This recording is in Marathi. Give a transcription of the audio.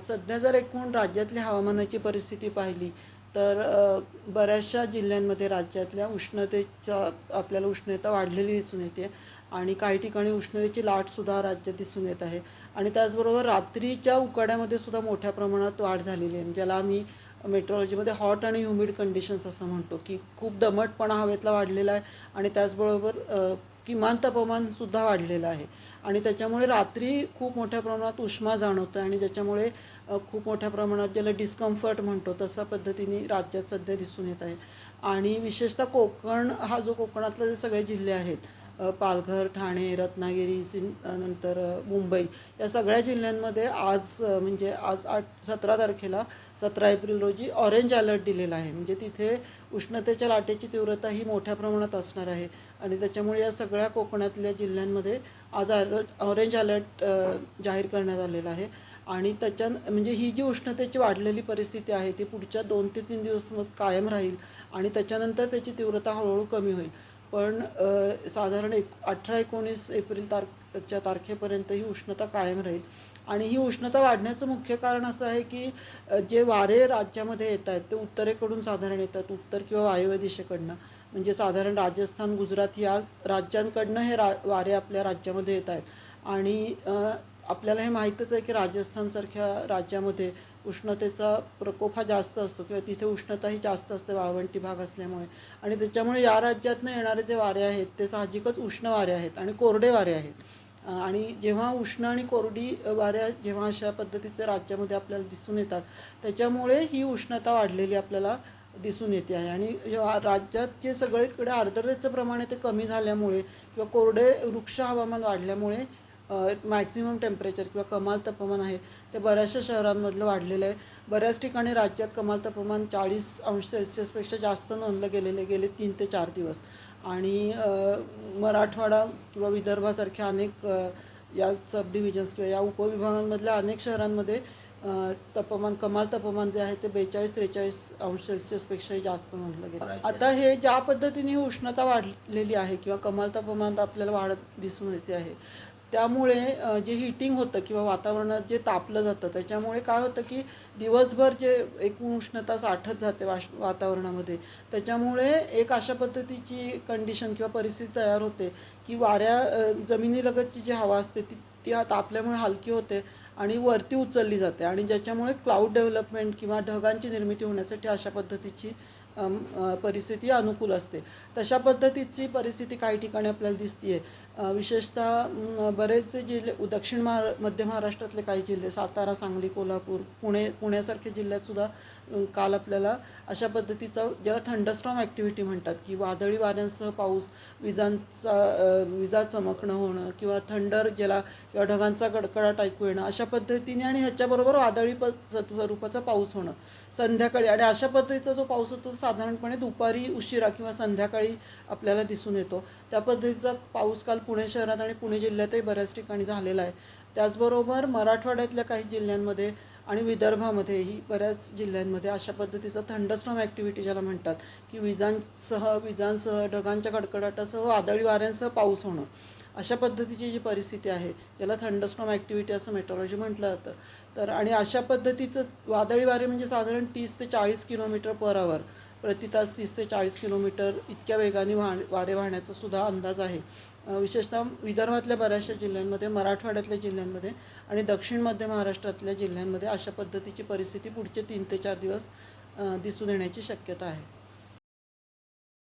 सध्या जर एकूण राज्यातली हवामानाची परिस्थिती पाहिली तर बऱ्याचशा जिल्ह्यांमध्ये राज्यातल्या उष्णतेचा आपल्याला उष्णता वाढलेली दिसून येते आणि काही ठिकाणी उष्णतेची लाटसुद्धा राज्यात दिसून येत आहे. आणि त्याचबरोबर रात्रीच्या उकाड्यामध्ये सुद्धा मोठ्या प्रमाणात वाढ झालेली आहे. ज्याला आम्ही मेट्रोलॉजीमध्ये हॉट आणि ह्युमिड कंडिशन्स असं म्हणतो की खूप दमटपणा हवेतला वाढलेला आहे. आणि त्याचबरोबर किमान तापमानसुद्धा वाढलेलं आहे. आणि त्याच्यामुळे रात्री खूप मोठ्या प्रमाणात उष्मा जाणवतं आणि ज्याच्यामुळे खूप मोठ्या प्रमाणात ज्याला डिस्कम्फर्ट म्हणतो तशा पद्धतीने राज्यात सध्या दिसून येत आहे. आणि विशेषतः कोकण हा जो कोकणातले जे सगळे जिल्हे आहेत पालघर ठाणे रत्नागिरी सिं नंतर मुंबई या सगळ्या जिल्ह्यांमध्ये आज म्हणजे आज आठ सतरा तारखेला सतरा एप्रिल रोजी ऑरेंज अलर्ट दिलेला आहे. म्हणजे तिथे उष्णतेच्या लाटेची तीव्रता ही मोठ्या प्रमाणात असणार आहे. आणि त्याच्यामुळे या सगळ्या कोकणातल्या जिल्ह्यांमध्ये आज ऑरेंज अलर्ट जाहीर करण्यात आलेला आहे. आणि त्याच्या म्हणजे ही जी उष्णतेची वाढलेली परिस्थिती आहे ती पुढच्या दोन ते तीन दिवस मग कायम राहील आणि त्याच्यानंतर त्याची तीव्रता हळूहळू कमी होईल. पण साधारण एक अठरा एकोणीस एप्रिल तारखेच्या तारखेपर्यंत ही उष्णता कायम राहील. आणि ही उष्णता वाढण्याचं मुख्य कारण असं आहे की जे वारे राज्यामध्ये येत आहेत ते उत्तरेकडून साधारण येतात उत्तर किंवा वायव्य दिशेकडनं. म्हणजे साधारण राजस्थान गुजरात या राज्यांकडनं हे रा वारे आपल्या राज्यामध्ये येत आहेत. आणि आपल्याला हे माहीतच आहे की राजस्थानसारख्या राज्यामध्ये उष्णतेचा प्रकोप हा जास्त असतो किंवा तिथे उष्णता ही जास्त असते वाळवंटी भाग असल्यामुळे. आणि त्याच्यामुळे या राज्यातनं येणारे जे वारे आहेत ते साहजिकच उष्ण वारे आहेत आणि कोरडे वारे आहेत. आणि जेव्हा उष्ण आणि कोरडी वाऱ्या जेव्हा अशा पद्धतीचे राज्यामध्ये आपल्याला दिसून येतात त्याच्यामुळे ही उष्णता वाढलेली आपल्याला दिसून येते आहे. आणि राज्यात जे सगळीकडे आर्द्रतेचं प्रमाण आहे ते कमी झाल्यामुळे किंवा कोरडे वृक्ष हवामान वाढल्यामुळे मॅक्झिमम टेम्परेचर किंवा कमाल तापमान आहे. ते बऱ्याचशा शहरांमधलं वाढलेलं आहे. बऱ्याच ठिकाणी राज्यात कमाल तापमान चाळीस अंश सेल्सिअसपेक्षा जास्त नोंदलं गेलेले गेले तीन ते चार दिवस. आणि मराठवाडा किंवा विदर्भासारख्या अनेक या सब डिव्हिजन्स किंवा या उपविभागांमधल्या अनेक शहरांमध्ये तापमान कमाल तापमान जे आहे ते बेचाळीस त्रेचाळीस अंश सेल्सिअसपेक्षाही जास्त नोंदलं गेलं आता हे ज्या पद्धतीने उष्णता वाढलेली आहे किंवा कमाल तापमान आपल्याला वाढत दिसून येते आहे त्यामुळे जे हिटिंग होतं किंवा वातावरणात जे तापलं जातं त्याच्यामुळे काय होतं की दिवसभर जे एकूण उष्णता साठत जाते वाश वातावरणामध्ये त्याच्यामुळे एक अशा पद्धतीची कंडिशन किंवा परिस्थिती तयार होते की वाऱ्या जमिनीलगतची जी हवा असते ती ती तापल्यामुळे हलकी होते आणि वरती उचलली जाते आणि ज्याच्यामुळे क्लाउड डेव्हलपमेंट किंवा ढगांची निर्मिती होण्यासाठी अशा पद्धतीची परिस्थिती अनुकूल असते. तशा पद्धतीची परिस्थिती काही ठिकाणी आपल्याला दिसते विशेषतः बरेच बरेचसे जिल्हे दक्षिण महा मध्य महाराष्ट्रातले काही जिल्हे सातारा सांगली कोल्हापूर पुणे पुण्यासारख्या जिल्ह्यातसुद्धा काल आपल्याला अशा पद्धतीचा ज्याला थंडस्ट्रॉम ॲक्टिव्हिटी म्हणतात की वादळी वाऱ्यांसह पाऊस विजांचा विजा चमकणं होणं किंवा थंडर ज्याला किंवा ढगांचा कडकडाट ऐकू येणं अशा पद्धतीने आणि ह्याच्याबरोबर वादळी प स्वरूपाचा पाऊस होणं. संध्याकाळी आणि अशा पद्धतीचा जो पाऊस होतो तो साधारणपणे दुपारी उशिरा किंवा संध्याकाळी आपल्याला दिसून येतो. त्या पद्धतीचा पाऊस काल पुणे शहरात आणि पुणे जिल्ह्यातही बऱ्याच ठिकाणी झालेला आहे. त्याचबरोबर मराठवाड्यातल्या काही जिल्ह्यांमध्ये आणि विदर्भामध्येही बऱ्याच जिल्ह्यांमध्ये अशा पद्धतीचं थंडस्ट्रॉम ॲक्टिव्हिटी ज्याला म्हणतात की विजांसह विजांसह ढगांच्या कडकडाटासह वादळी वाऱ्यांसह पाऊस होणं अशा पद्धतीची जी परिस्थिती आहे ज्याला थंडस्ट्रॉम ॲक्टिव्हिटी असं मेट्रोलॉजी म्हटलं जातं. तर आणि अशा पद्धतीचं वादळी वारे म्हणजे साधारण तीस ते चाळीस किलोमीटर पर आवर प्रति तास तीस ते चाळीस किलोमीटर इतक्या वेगाने वाह वारे वाहण्याचा सुद्धा अंदाज आहे. विशेषतः विदर्भातल्या बऱ्याचशा जिल्ह्यांमध्ये मराठवाड्यातल्या जिल्ह्यांमध्ये आणि दक्षिण मध्य महाराष्ट्रातल्या जिल्ह्यांमध्ये अशा पद्धतीची परिस्थिती पुढचे तीन ते चार दिवस दिसून येण्याची शक्यता आहे.